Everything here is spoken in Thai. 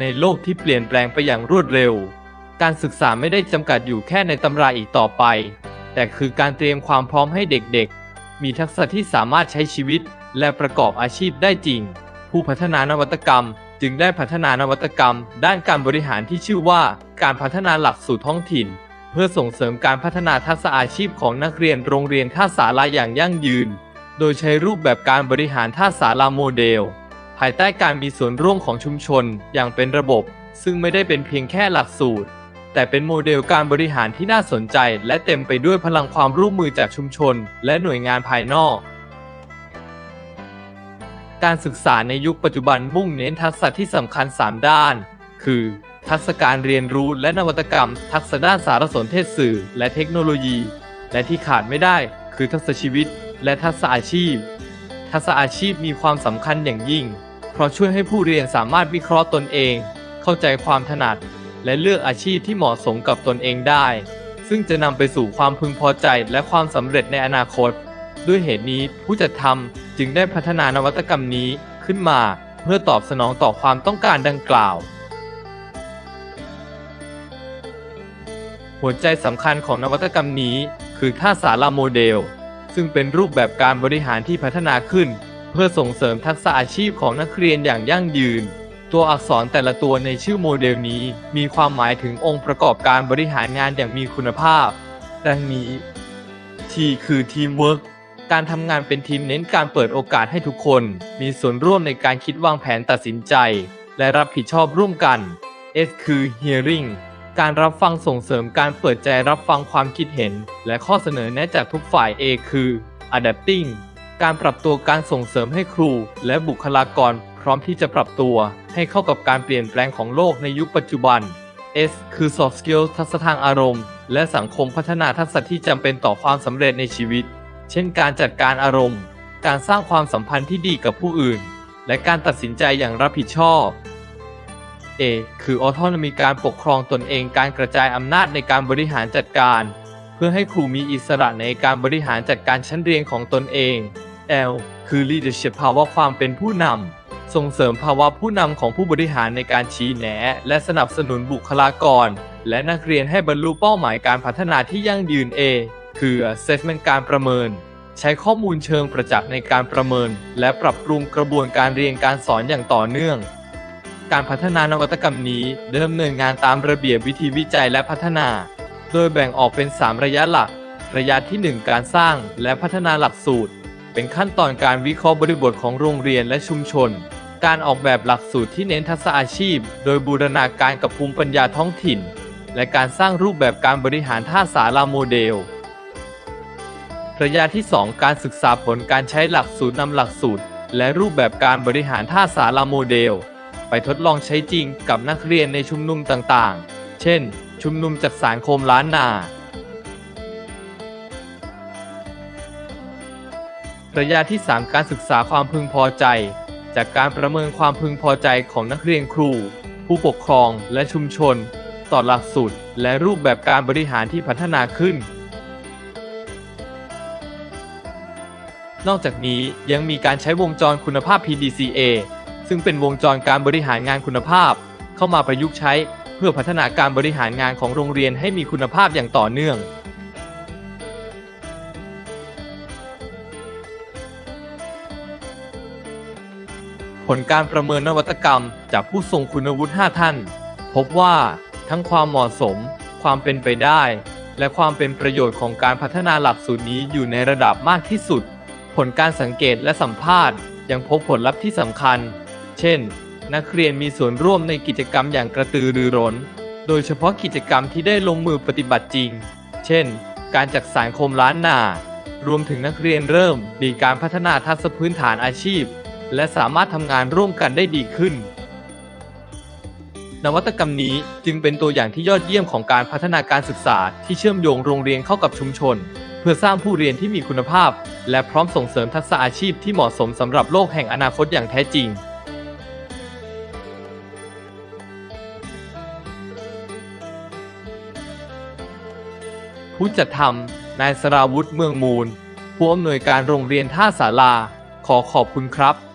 ในโลกที่เปลี่ยนแปลงไปอย่างรวดเร็ว การศึกษาไม่ได้จำกัดอยู่แค่ในตำราอีกต่อไป แต่คือการเตรียมความพร้อมให้เด็กๆ มีทักษะที่สามารถใช้ชีวิตและประกอบอาชีพได้จริง ผู้พัฒนานวัตกรรมจึงได้พัฒนานวัตกรรม ด้านการบริหารที่ชื่อว่า การพัฒนาหลักสูตรท้องถิ่น เพื่อส่งเสริมการพัฒนาทักษะอาชีพของนักเรียนโรงเรียนท่าสาราอย่างยั่งยืน โดยใช้รูปแบบการบริหารท่าสาราโมเดล ภายใต้การมีส่วนร่วมของชุมชนอย่างเป็นระบบ ซึ่งไม่ได้เป็นเพียงแค่หลักสูตร แต่เป็นโมเดลการบริหารที่น่าสนใจ และเต็มไปด้วยพลังความร่วมมือจากชุมชน และหน่วยงานภายนอก การศึกษาในยุคปัจจุบันมุ่งเน้นทักษะที่สำคัญ 3 ด้าน คือทักษะการเรียนรู้และนวัตกรรม ทักษะด้านสารสนเทศสื่อ และเทคโนโลยี และที่ขาดไม่ได้คือทักษะชีวิต และทักษะอาชีพ ทักษะอาชีพมีความสำคัญอย่างยิ่ง เพราะช่วยให้ผู้เรียนสามารถวิเคราะห์ตนเอง เข้าใจความถนัด และเลือกอาชีพที่เหมาะสมกับตนเองได้ ซึ่งจะนำไปสู่ความพึงพอใจและความสำเร็จในอนาคต ด้วยเหตุนี้ผู้จัดทำจึงได้พัฒนานวัตกรรมนี้ขึ้นมาเพื่อตอบสนองต่อความต้องการดังกล่าว หัวใจสำคัญของนวัตกรรมนี้ คือท่าสาราโมเดล ซึ่งเป็นรูปแบบการบริหารที่พัฒนาขึ้น เพื่อส่งเสริมทักษะอาชีพของนักเรียนอย่างยั่งยืน ตัวอักษรแต่ละตัวในชื่อโมเดลนี้ มีความหมายถึงองค์ประกอบการบริหารงานอย่างมีคุณภาพ ดังนี้ T คือทีมเวิร์กการทำงานเป็นทีมเน้นการเปิดโอกาสให้ทุกคน มีส่วนร่วมในการคิดวางแผนตัดสินใจ และรับผิดชอบร่วมกัน S คือ hearing การรับฟังส่งเสริมการเปิดใจรับฟังความคิดเห็น และข้อเสนอแนะจากทุกฝ่าย A คือ adapting การปรับตัวการส่งเสริมให้ครู และบุคลากร พร้อมที่จะปรับตัว ให้เข้ากับการเปลี่ยนแปลงของโลกในยุคปัจจุบัน S คือ soft skills ทักษะทางอารมณ์ และสังคมพัฒนาทักษะที่จำเป็นต่อความสำเร็จในชีวิต เช่น การจัดการอารมณ์ การสร้างความสัมพันธ์ที่ดีกับผู้อื่น และการตัดสินใจอย่างรับผิดชอบ A คือ autonomy การปกครองตนเอง การกระจายอำนาจในการบริหารจัดการ เพื่อให้ครูมีอิสระในการบริหารจัดการชั้นเรียนของตนเอง L คือ leadership ภาวะความเป็นผู้นำส่งเสริมภาวะผู้นำของผู้บริหารในการชี้แนะ และสนับสนุนบุคลากร และนักเรียนให้บรรลุเป้าหมายการพัฒนาที่ยั่งยืน A คือ assessment การประเมิน ใช้ข้อมูลเชิงประจักษ์ในการประเมิน และปรับปรุงกระบวนการเรียนการสอนอย่างต่อเนื่อง การพัฒนานวัตกรรมนี้ดำเนินงานตามระเบียบวิธีวิจัยและพัฒนา โดยแบ่งออกเป็น 3 ระยะหลัก ระยะที่ 1 การสร้างและพัฒนาหลักสูตร เป็นขั้นตอนการวิเคราะห์บริบทของโรงเรียนและชุมชน การออกแบบหลักสูตรที่เน้นทักษะอาชีพ โดยบูรณาการกับภูมิปัญญาท้องถิ่น และการสร้างรูปแบบการบริหารท่าสาราโมเดล ระยะที่ 2 การศึกษาผลการใช้หลักสูตรนำหลักสูตร และรูปแบบการบริหารท่าสาราโมเดล ไปทดลองใช้จริงกับนักเรียนในชุมนุมต่างๆ เช่น ชุมนุมจัดสารโคมล้านนา ระยะที่ 3 การศึกษาความพึงพอใจ จากการประเมินความพึงพอใจของนักเรียนครู ผู้ปกครองและชุมชน ต่อหลักสูตรและรูปแบบการบริหารที่พัฒนาขึ้น นอกจากนี้ยังมีการใช้วงจรคุณภาพ PDCA ซึ่งเป็นวงจรการบริหารงานคุณภาพ เข้ามาประยุกต์ใช้ เพื่อพัฒนาการบริหารงานของโรงเรียนให้มีคุณภาพอย่างต่อเนื่อง ลการประเมินนวัตกรรม จากผู้ทรงคุณวุฒิ 5 ท่าน พบว่าทั้งความเหมาะสม ความเป็นไปได้ และความเป็นประโยชน์ของการพัฒนาหลักสูตรนี้อยู่ในระดับมากที่สุด ผลการสังเกตและสัมภาษณ์ ยังพบผลลัพธ์ที่สำคัญ เช่น นักเรียนมีส่วนร่วมในกิจกรรมอย่างกระตือรือร้น โดยเฉพาะกิจกรรมที่ได้ลงมือปฏิบัติจริง เช่น การจักสารคมล้านนา รวมถึงนักเรียนเริ่มมีการพัฒนาทักษะพื้นฐานอาชีพ และสามารถทำงานร่วมกันได้ดีขึ้น นวัตกรรมนี้จึงเป็นตัวอย่างที่ยอดเยี่ยมของการพัฒนาการศึกษาที่เชื่อมโยงโรงเรียนเข้ากับชุมชน เพื่อสร้างผู้เรียนที่มีคุณภาพ และพร้อมส่งเสริมทักษะอาชีพที่เหมาะสมสำหรับโลกแห่งอนาคตอย่างแท้จริงผู้จัดทำนายสราวุธเมืองมูล ผู้อำนวยการโรงเรียนท่าสาราขอขอบคุณครับ